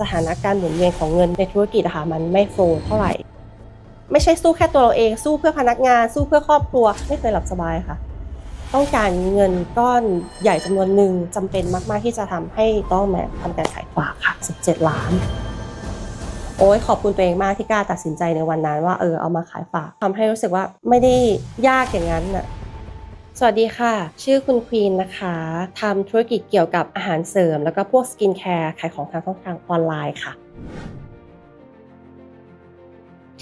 สถานการณ์หมุนเวียนของเงินในธุรกิจอะค่ะมันไม่โฟล์เท่าไหร่ ไม่ใช่สู้แค่ตัวเราเอง สู้เพื่อพนักงาน สู้เพื่อครอบครัว ไม่เคยหลับสบายค่ะ ต้องการเงินก้อนใหญ่จำนวนหนึ่งจำเป็นมาก ๆ ที่จะทำให้ต้องมาทำการขายฝากค่ะ 17 ล้าน โอ้ยขอบคุณตัวเองมากที่กล้าตัดสินใจในวันนั้นว่าเออเอามาขายฝากทำให้รู้สึกว่าไม่ได้ยากอย่างนั้นน่ะ สวัสดีค่ะ ชื่อคุณควีนนะคะทำธุรกิจเกี่ยวกับอาหารเสริม แล้วก็พวกสกินแคร์ขายของทางช่องทางออนไลน์ค่ะ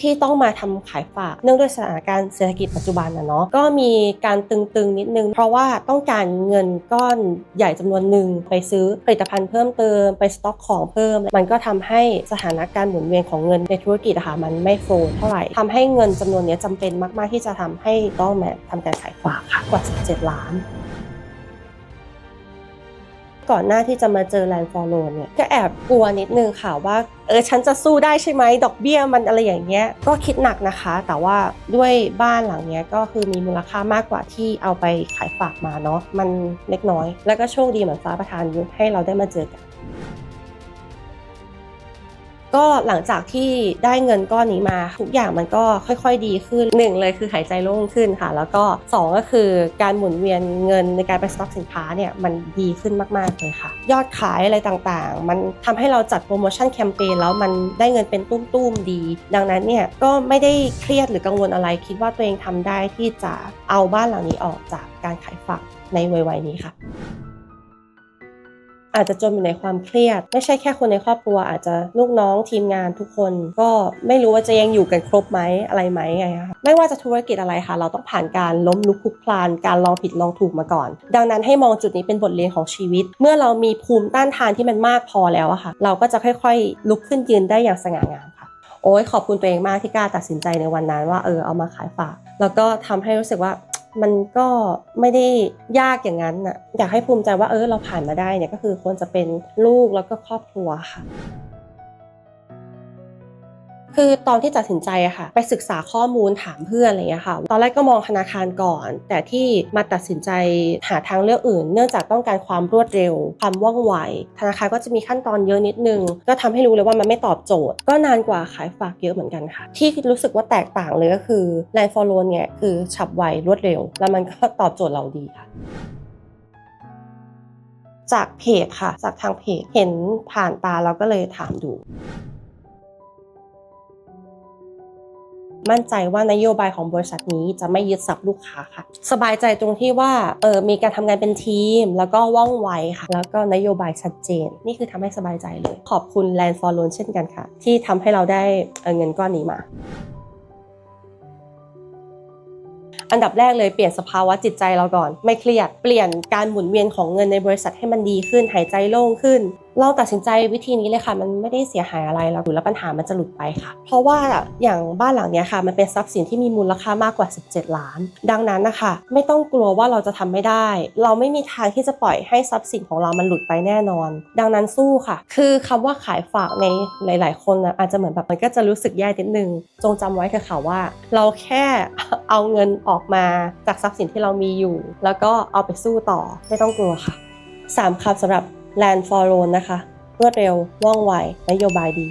ที่ต้องมาทำขายฝาก เนื่องด้วยสถานการณ์เศรษฐกิจปัจจุบันนะเนาะก็มีการตึงๆนิดนึง เพราะว่าต้องการเงินก้อนใหญ่จำนวนหนึ่งไปซื้อผลิตภัณฑ์เพิ่มเติมไปสต็อกของเพิ่ม มันก็ทำให้สถานการณ์หมุนเวียนของเงินในธุรกิจอะค่ะมันไม่โฟล์เท่าไหร่ทำให้เงินจำนวนนี้ยจำเป็นมาก ๆที่จะทำให้ต้องมาทำการขายฝากค่ะกว่า 17 ล้าน ก่อนหน้าที่จะมาเจอแลนด์ฟอร์โลนเนี่ยก็แอบกลัวนิดนึงค่ะว่าเออฉันจะสู้ได้ใช่ไหมดอกเบี้ยมันอะไรอย่างเงี้ยก็คิดหนักนะคะ แต่ว่าด้วยบ้านหลังเนี้ยก็คือมีมูลค่ามากกว่าที่เอาไปขายฝากมาเนาะมันเล็กน้อย แล้วก็โชคดีเหมือนฟ้าประทานให้เราได้มาเจอกัน ก็หลังจากที่ได้เงินก้อนนี้มา ทุกอย่างมันก็ค่อยๆดีขึ้นหนึ่งเลยคือหายใจโล่งขึ้นค่ะ แล้วก็สองก็คือการหมุนเวียนเงินในการไปสต็อกสินค้าเนี่ยมันดีขึ้นมากๆเลยค่ะ ยอดขายอะไรต่างๆ มันทำให้เราจัดโปรโมชั่นแคมเปญแล้วมันได้เงินเป็นตุ้มๆดี ดังนั้นเนี่ยก็ไม่ได้เครียดหรือกังวลอะไร คิดว่าตัวเองทำได้ที่จะเอาบ้านหลังนี้ออกจากการขายฝากในวัยๆนี้ค่ะ อาจจะจมอยู่ในความเครียด ไม่ใช่แค่คนในครอบครัว อาจจะลูกน้องทีมงานทุกคน ก็ไม่รู้ว่าจะยังอยู่กันครบไหมอะไรไหมไงคะไม่ว่าจะธุรกิจอะไรค่ะ เราต้องผ่านการล้มลุกคลุกคลาน การลองผิดลองถูกมาก่อน ดังนั้นให้มองจุดนี้เป็นบทเรียนของชีวิต เมื่อเรามีภูมิต้านทานที่มันมากพอแล้วอะค่ะ เราก็จะค่อยๆ ลุกขึ้นยืนได้อย่างสง่างามค่ะโอ้ยขอบคุณตัวเองมากที่กล้าตัดสินใจในวันนั้นว่าเออเอามาขายฝาก แล้วก็ทำให้รู้สึกว่า มันก็ไม่ได้ยากอย่างนั้นน่ะอยากให้ภูมิใจว่าเออเราผ่านมาได้เนี่ยก็คือควรจะเป็นลูกแล้วก็ครอบครัวค่ะ คือตอนที่ตัดสินใจอะค่ะ ไปศึกษาข้อมูลถามเพื่อนอะไรอย่างเงี้ยค่ะตอนแรกก็มองธนาคารก่อน แต่ที่มาตัดสินใจหาทางเลือกอื่น เนื่องจากต้องการความรวดเร็ว ความว่องไวธนาคารก็จะมีขั้นตอนเยอะนิดนึง ก็ทำให้รู้เลยว่ามันไม่ตอบโจทย์ ก็นานกว่าขายฝากเยอะเหมือนกันค่ะ ที่รู้สึกว่าแตกต่างเลยก็คือไลน์ฟอลโลนเนี่ยคือฉับไวรวดเร็ว แล้วมันก็ตอบโจทย์เราดีค่ะจากเพจค่ะ จากทางเพจเห็นผ่านตาเราก็เลยถามดู มั่นใจว่านโยบายของบริษัทนี้จะไม่ยึดสับลูกค้าค่ะ สบายใจตรงที่ว่าเออมีการทำงานเป็นทีม แล้วก็ว่องไวค่ะ แล้วก็นโยบายชัดเจน นี่คือทำให้สบายใจเลย ขอบคุณ Land for Loan เช่นกันค่ะ ที่ทำให้เราได้เเงินก้อนนี้มาอันดับแรกเลยเปลี่ยนสภาวะจิตใจเราก่อน ไม่เครียด เปลี่ยนการหมุนเวียนของเงินในบริษัทให้มันดีขึ้น หายใจโล่งขึ้น เราตัดสินใจวิธีนี้เลยค่ะ มันไม่ได้เสียหายอะไรเราหรือแล้วปัญหามันจะหลุดไปค่ะ เพราะว่าอย่างบ้านหลังนี้ค่ะ มันเป็นทรัพย์สินที่มีมูลค่ามากกว่า 17 ล้าน ดังนั้นนะคะไม่ต้องกลัวว่าเราจะทำไม่ได้ เราไม่มีทางที่จะปล่อยให้ทรัพย์สินของเรามันหลุดไปแน่นอน ดังนั้นสู้ค่ะ คือคำว่าขายฝากในหลาย ๆ คนนะอาจจะเหมือนแบบมันก็จะรู้สึกแย่นิดนึง จงจำไว้เถอะค่ะว่า เราแค่เอาเงินออกมาจากทรัพย์สินที่เรามีอยู่ แล้วก็เอาไปสู้ต่อไม่ต้องกลัวค่ะสามคำสำหรับ Land for Loan นะคะ รวดเร็วว่องไวนโยบายดี